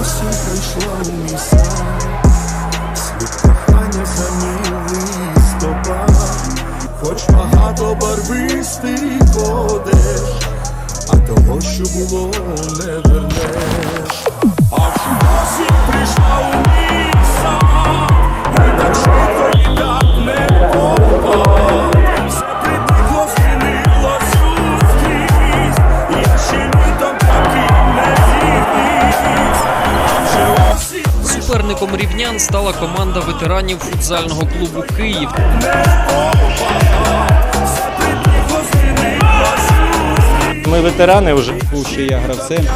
прийшла у мій сан, світ кохання замів листопад, хоч багато барвистий подеш, а того, що було, Суперником рівнян стала команда ветеранів футзального клубу Київ. Ми ветерани вже. Ще я гравцем.